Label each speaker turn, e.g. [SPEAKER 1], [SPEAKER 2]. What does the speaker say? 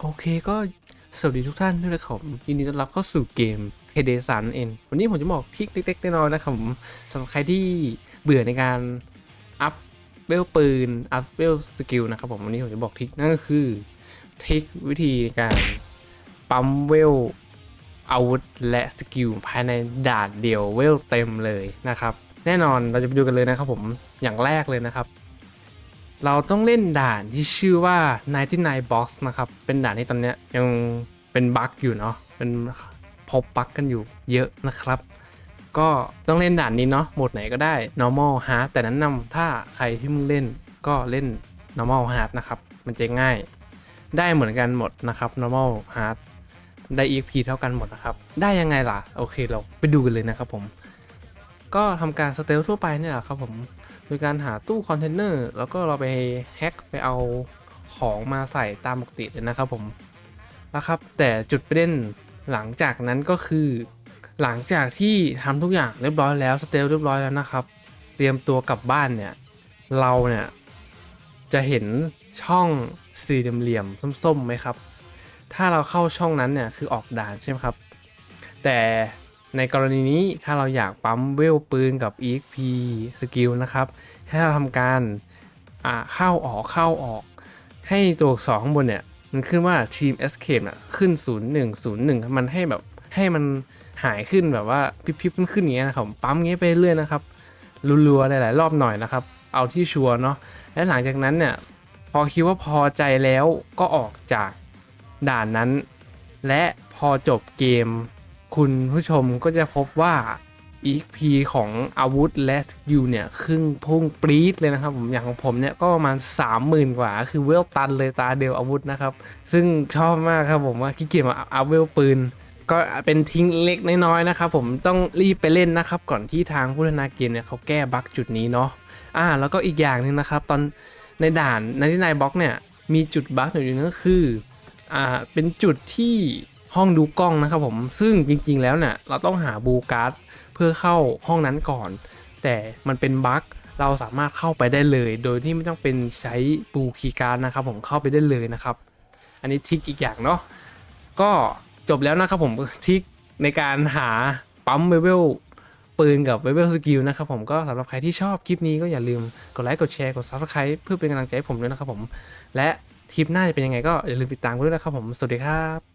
[SPEAKER 1] โอเคก็สวัสดีทุกท่านด้วยนะครับผมยินดีต้อนรับเข้าสู่เกม Payday 3นั่นเองวันนี้ผมจะบอกทิคเล็กๆน้อยๆนะครับผมสำหรับใครที่เบื่อในการอัพเวลปืน อัพเวลสกิลนะครับผมวันนี้ผมจะบอกทิคนั่นก็คือทิควิธีการปั๊มเวลอาวุธและสกิลภายในด่านเดียวเวลเต็มเลยนะครับ แน่นอนเราจะไปดูกันเลยนะครับผมอย่างแรกเลยนะครับ เราต้องเล่นด่านที่ชื่อว่า 99 Box นะครับ เป็นด่านที่ตอนนี้ยังเป็นบั๊กอยู่เนาะ เป็นพบบั๊กกันอยู่เยอะนะครับ ก็ต้องเล่นด่านนี้เนาะ โหมดไหนก็ได้ normal hard แต่แนั้นนำถ้าใครที่มึงเล่นก็เล่น normal hard นะครับ มันจะง่าย ได้เหมือนกันหมดนะครับ normal hard ได้ EXP เท่ากันหมดนะครับ ได้ยังไงล่ะ โอเคเราไปดูกันเลยนะครับผม ก็ทำการสเตลทั่วไปเนี่ยแหละครับผม โดยการหาตู้คอนเทนเนอร์แล้วก็เราไปแฮ็กไปเอาของมาใส่ตามปกติเลยนะครับผมนะครับ แต่จุดประเด็นหลังจากนั้นก็คือ หลังจากที่ทำทุกอย่างเรียบร้อยแล้วสเตลเรียบร้อยแล้วนะครับ เตรียมตัวกลับบ้านเนี่ย เราเนี่ยจะเห็นช่องสี่เหลี่ยมส้มๆไหมครับ ถ้าเราเข้าช่องนั้นเนี่ยคือออกด่านใช่ไหมครับ แต่ ในกรณีนี้ถ้าเราอยากปั๊มเวลปืนกับ EXP สกิลนะครับ ให้เราทำการอ่าเข้าออกเข้าออก ให้ตัวอักษรข้างบนเนี่ย มันขึ้นว่าทีม Escape น่ะขึ้น 0101 มันให้แบบให้มันหายขึ้นแบบว่าพิบๆขึ้นๆอย่างเงี้ยนะครับปั๊มอย่างเงี้ยไปเรื่อยนะครับรัวๆหลายๆรอบหน่อยนะครับ เอาที่ชัวร์เนาะและหลังจากนั้นเนี่ยพอคิดว่าพอใจแล้วก็ออกจากด่านนั้น และพอจบเกม คุณผู้ชมก็จะพบว่า EXP ของอาวุธและสกิลเนี่ยครึ่งพุ่งปรี๊ดเลยนะครับผมอย่างของผมเนี่ยก็ประมาณ 30,000 กว่า คือเวลตันเลยตาเดียวอาวุธนะครับ ซึ่งชอบมากครับผมว่าขี้เกียจมาอัพเวลปืน ก็เป็นทิ้งเล็กน้อยๆนะครับผมต้องรีบไปเล่นนะครับ ก่อนที่ทางผู้พัฒนาเกมเนี่ยเขาแก้บั๊กจุดนี้เนาะอ่า แล้วก็อีกอย่างหนึ่งนะครับ ตอนในด่านในที่นายบล็อกเนี่ยมีจุดบั๊กอยู่หนึงก็คืออ่าเป็นจุดที่ ห้องดูกล้องนะครับผมซึ่งจริงๆแล้วเนี่ยเราต้องหาบูการ์ดเพื่อเข้าห้องนั้นก่อน แต่มันเป็นบั๊กเราสามารถเข้าไปได้เลย โดยที่ไม่ต้องเป็นใช้ปูคีการ์ดนะครับผมเข้าไปได้เลยนะครับ อันนี้ทริกอีกอย่างเนาะก็จบแล้วนะครับผมทริกในการหาปั๊มเวเวลปืนกับเวเวลสกิลนะครับผมก็สำหรับใครที่ชอบคลิปนี้ก็อย่าลืมกดไลค์กดแชร์กด subscribe เพื่อเป็นกำลังใจให้ผมด้วยนะครับผม และทริปหน้าจะเป็นยังไงก็อย่าลืมติดตามกันด้วยนะครับผม สวัสดีครับ